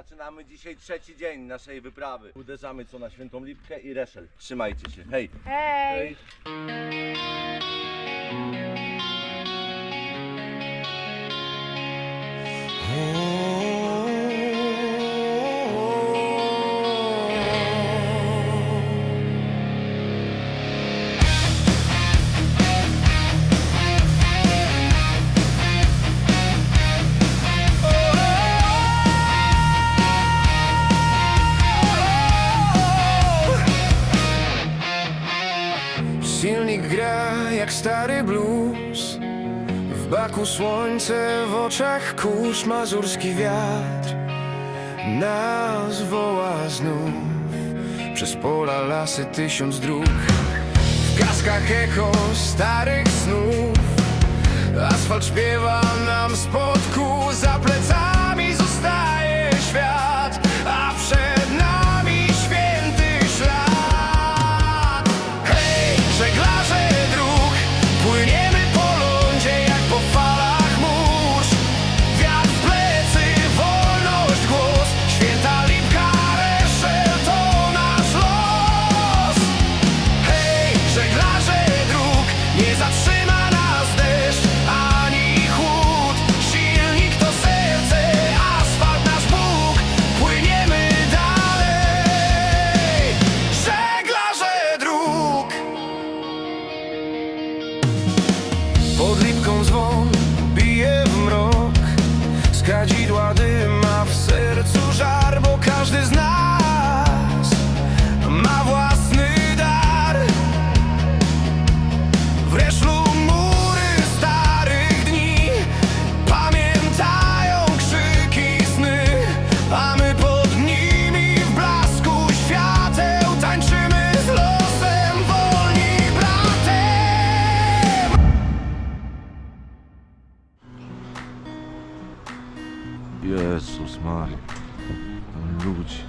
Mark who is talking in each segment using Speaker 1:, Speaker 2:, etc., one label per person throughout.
Speaker 1: Zaczynamy dzisiaj trzeci dzień naszej wyprawy. Uderzamy co na Świętą Lipkę i Reszel. Trzymajcie się. Hej!
Speaker 2: Hej!
Speaker 3: Silnik baku słońce, w oczach kurz Mazurski wiatr. Nas woła znów Przez pola, lasy, tysiąc dróg. W kaskach echo starych snów. Asfalt śpiewa nam spod kół Za plecami zostaje kadzidła dym, a w sercu
Speaker 1: Jezus Maria. Ludzi.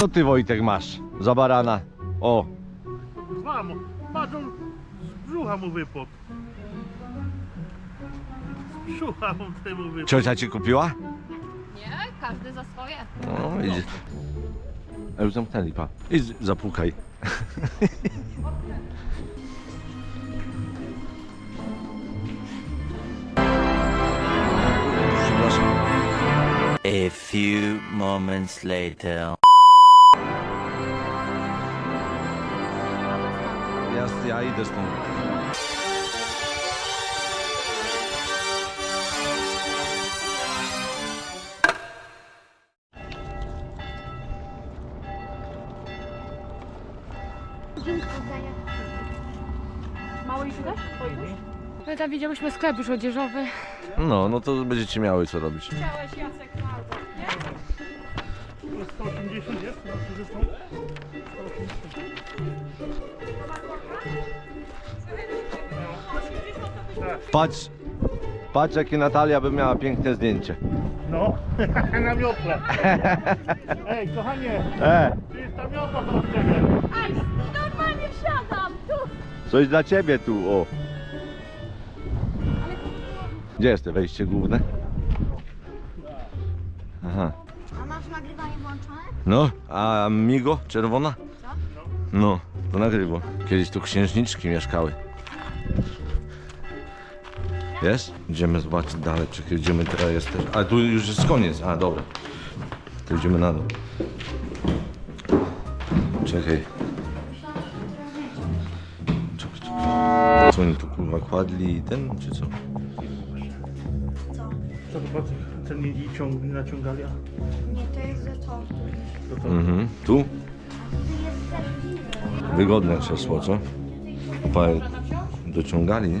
Speaker 1: Co ty Wojtek masz za barana? O,
Speaker 4: Mamo, on z brzucha mu wypop. Z brzucha mu temu wypop.
Speaker 1: ciocia ci kupiła?
Speaker 2: Nie, każdy za swoje.
Speaker 1: No, idzie. A już zamknęli, pa. I z- zapukaj. Przepraszam.
Speaker 5: A few moments later.
Speaker 1: Ja idę stąd.
Speaker 2: Mało ich też? My tam widziałyśmy sklep już odzieżowy.
Speaker 1: No, no to będziecie miały co robić.
Speaker 2: Chciałeś Jacek Margo, nie?
Speaker 4: 180 jest? Znaczy, że są?
Speaker 1: Patrz, patrz jakie Natalia by miała piękne zdjęcie.
Speaker 4: No, na miotle. Ej, kochanie,
Speaker 1: E,
Speaker 4: tu jest ta miotła do ciebie.
Speaker 2: Aj, normalnie wsiadam! Tu!
Speaker 1: coś dla ciebie tu, o. Gdzie jest to wejście główne? Aha.
Speaker 6: A masz nagrywanie włączone?
Speaker 1: No, a migo czerwona? No, to nagrywo. Kiedyś tu księżniczki mieszkały. Jest? Idziemy zobaczyć dalej, idziemy teraz jest też. A tu już jest koniec, a dobra. To idziemy na dół. Czekaj. Czekaj, czekaj. Co oni tu kurwa kładli ten, czy co?
Speaker 4: Co to patrz, ten i ciąg, naciągali, a
Speaker 6: Nie, to jest za to.
Speaker 4: to to.
Speaker 1: Mhm. Tu? Wygodne krzesło, co? Pa, dociągali, nie?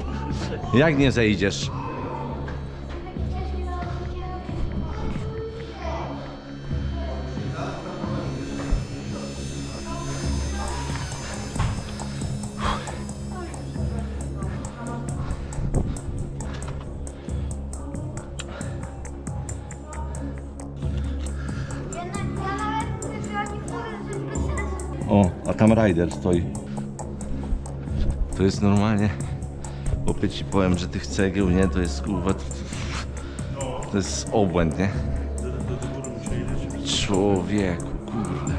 Speaker 1: Jak nie zejdziesz? O, a tam rider stoi. To jest normalnie. Chłopie ci powiem, że tych cegieł, nie? To jest kurwa. To jest obłęd, nie? Człowieku, kurde.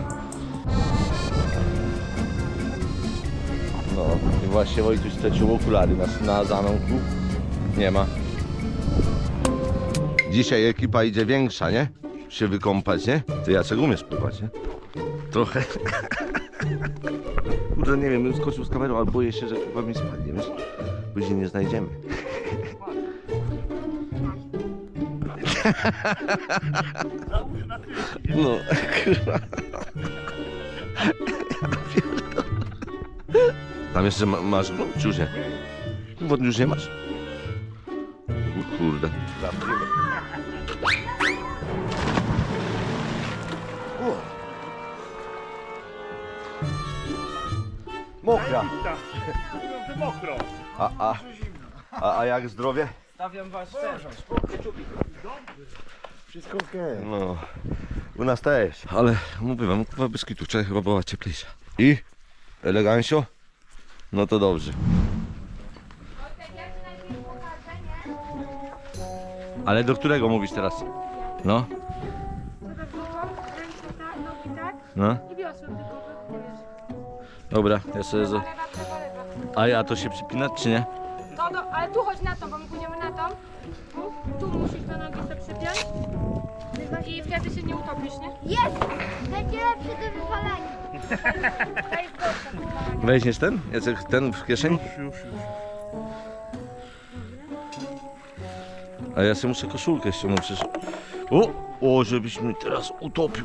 Speaker 1: No i właśnie Wojtuś stracił okulary na, na zamęku. Nie ma. Dzisiaj ekipa idzie większa, nie? Się wykąpać, nie? Ty Jacek umiesz pływać, nie? Trochę. Kurde, nie wiem, bym skoczył z kamerą, ale boję się, że chyba mi spadnie, wiesz? Później nie znajdziemy. No, kurwa. Tam jeszcze ma, masz, no, czy już nie? Wody już nie masz? O Kurde. Mokra.
Speaker 4: Mokro.
Speaker 1: A, a, a, a jak zdrowie?
Speaker 7: Wszystko okej.
Speaker 1: No, u nas też. Ale mówię wam, kurwa bez kitu, wczoraj chyba była cieplejsza. I? Elegancio? No to dobrze. Ale do którego mówisz teraz? No,
Speaker 2: Ręce tak, nogi tak
Speaker 1: no,
Speaker 2: i wiosłem tylko
Speaker 1: dobra, ja sobie... A ja to się przypinać, czy nie?
Speaker 2: To, do, ale tu chodź na to, bo my pójdziemy na to. Tu, tu musisz do nogi sobie przypiąć. I wtedy się nie utopisz, nie?
Speaker 6: Jest! Będzie lepsze do wypalania.
Speaker 2: To jest gorsze.
Speaker 1: Weźmiesz ten? Jacek, ten w kieszeni?
Speaker 4: Już, już.
Speaker 1: A ja sobie muszę koszulkę ściągnąć przecież. O! O, żebyś mnie teraz utopił.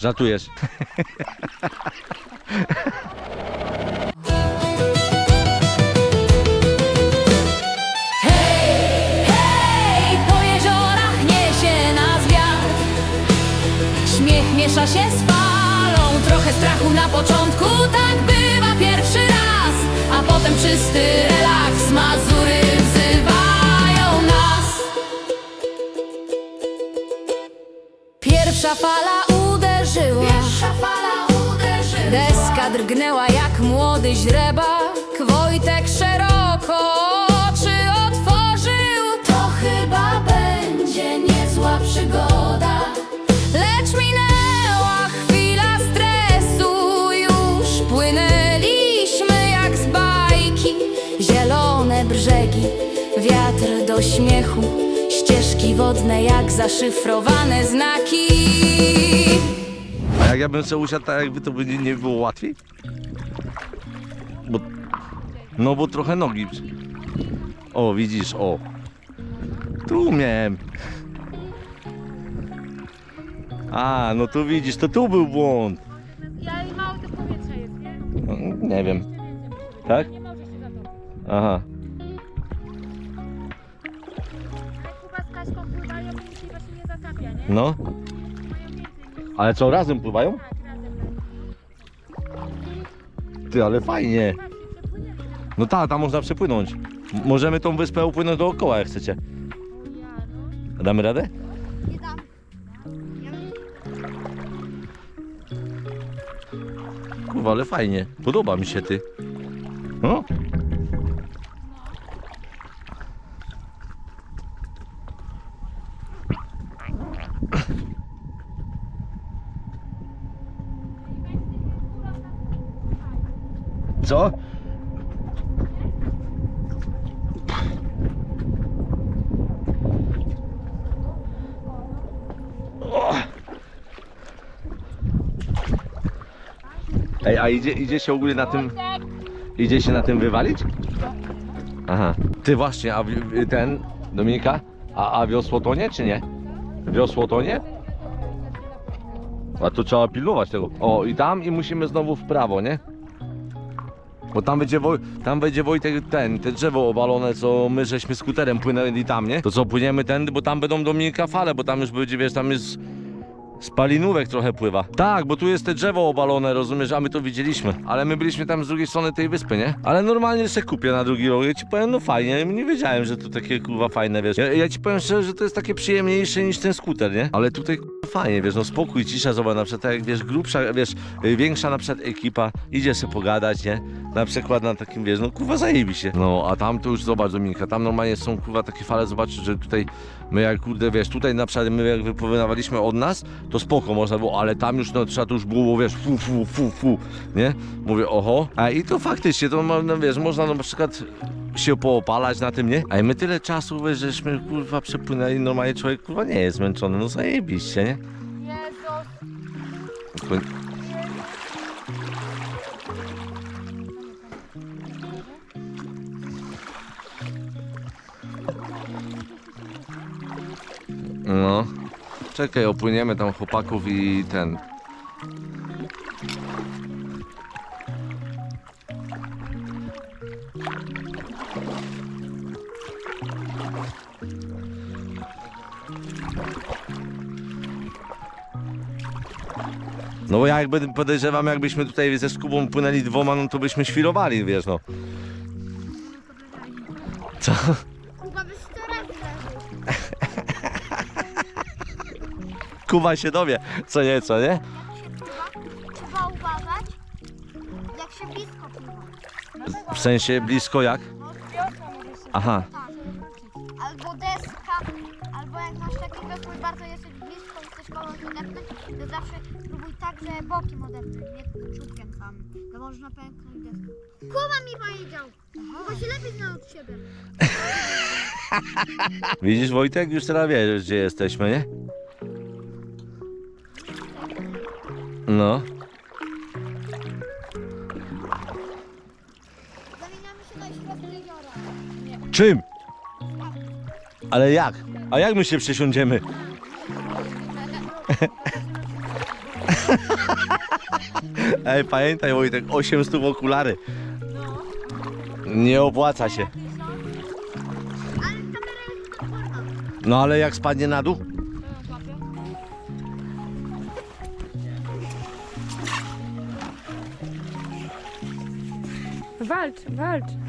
Speaker 1: Żartujesz.
Speaker 8: Hej, po jeziorach niesie nas Śmiech miesza się z falą. Trochę strachu na początku Tak bywa pierwszy raz. A potem czysty relaks Mazury wzywają nas. Pierwsza fala Pierwsza fala uderzyła Deska drgnęła jak młody źrebak. Wojtek szeroko oczy otworzył. To chyba będzie niezła przygoda. Lecz minęła chwila stresu. Już płynęliśmy jak z bajki. Zielone brzegi, wiatr do śmiechu. Ścieżki wodne jak zaszyfrowane znaki
Speaker 1: jak ja bym sobie usiadł tak jakby to by nie, nie było łatwiej? Bo, no bo trochę nogi. O, widzisz, o. Tu miałem. A, no tu widzisz, to tu był błąd.
Speaker 2: Ja mało też powietrza jest, nie?
Speaker 1: No, nie wiem. Tak?
Speaker 2: Nie może się zatopić.
Speaker 1: Aha.
Speaker 2: Jak Kuba z Kaśką pływają, to się właśnie nie zatapia, nie?
Speaker 1: No, ale co, razem pływają?
Speaker 2: tak, razem.
Speaker 1: Ty, ale fajnie. No tak, tam można przepłynąć. Możemy tą wyspę upłynąć dookoła, jak chcecie. Damy radę?
Speaker 6: Nie dam.
Speaker 1: Kurwa, ale fajnie. Podoba mi się ty. Co? Ej, a idzie, idzie się ogólnie na tym... Idzie się na tym wywalić? Aha. Ty właśnie, a ten, Dominika, a, a wiosło tonie czy nie? Wiosło tonie? A to trzeba pilnować tego. O, i tam i musimy znowu w prawo, nie? Bo tam będzie, Woj, tam będzie Wojtek ten, te drzewo obalone, co my żeśmy skuterem płynęli tam, nie? To co, płyniemy tędy, bo tam będą Dominika fale, bo tam już będzie, wiesz, tam jest spalinówek trochę pływa. Tak, bo tu jest te drzewo obalone, rozumiesz, a my to widzieliśmy. Ale my byliśmy tam z drugiej strony tej wyspy, nie? Ale normalnie się kupię na drugi rok. Ja ci powiem, no fajnie, nie wiedziałem, że to takie kurwa fajne, wiesz. Ja, ja ci powiem szczerze, że to jest takie przyjemniejsze niż ten skuter, nie? Ale tutaj kurwa, fajnie, wiesz, no spokój, cisza, zobacz, na przykład tak jak wiesz, grubsza, wiesz, y, większa na przykład ekipa, idzie sobie pogadać, nie? Na przykład na takim, wiesz, no kurwa zajebi się. No, a tam to już zobacz Dominika, tam normalnie są kurwa takie fale, zobaczysz, że tutaj my jak kurde, wiesz, tutaj na przykład my jak wypowiadaliśmy od nas, to spoko można było, ale tam już no trzeba to już było, wiesz, fu, fu, fu, fu, nie? Mówię, oho. A i to faktycznie, to no, wiesz, można no, na przykład się poopalać na tym, nie? A i my tyle czasu, wiesz, żeśmy kurwa przepłynęli, normalnie człowiek kurwa nie jest zmęczony, no zajebiście, nie?
Speaker 2: Jezus.
Speaker 1: No. Czekaj, opłyniemy tam chłopaków i ten. No bo ja jakby podejrzewam, jakbyśmy tutaj ze Skubą płynęli dwoma, no to byśmy świrowali, wiesz no. Co?
Speaker 6: Kuba
Speaker 1: się dowie, co nie?
Speaker 6: Jak się pływa, trzeba uważać, jak się blisko pływa.
Speaker 1: W sensie blisko jak? Aha.
Speaker 6: Tak. Albo deska, albo jak masz taki wiosło i bardzo jesteś blisko i chcesz kogoś odepnąć, to zawsze próbuj tak, że bokiem odepnąć, nie czubkiem samym. To można pęknąć deskę. Kuba mi powiedział, Kuba się lepiej zna od siebie.
Speaker 1: Widzisz Wojtek, już teraz wiesz, gdzie jesteśmy, nie? No.
Speaker 6: Zamieniamy się na środek jeziora.
Speaker 1: Czym? Ale jak? A jak my się przesiądziemy? Ej, pamiętaj Wojtek, 800 okulary. Nie opłaca się.
Speaker 6: Ale kamera jest odporna.
Speaker 1: No ale jak spadnie na dół?
Speaker 2: Wald, Wald.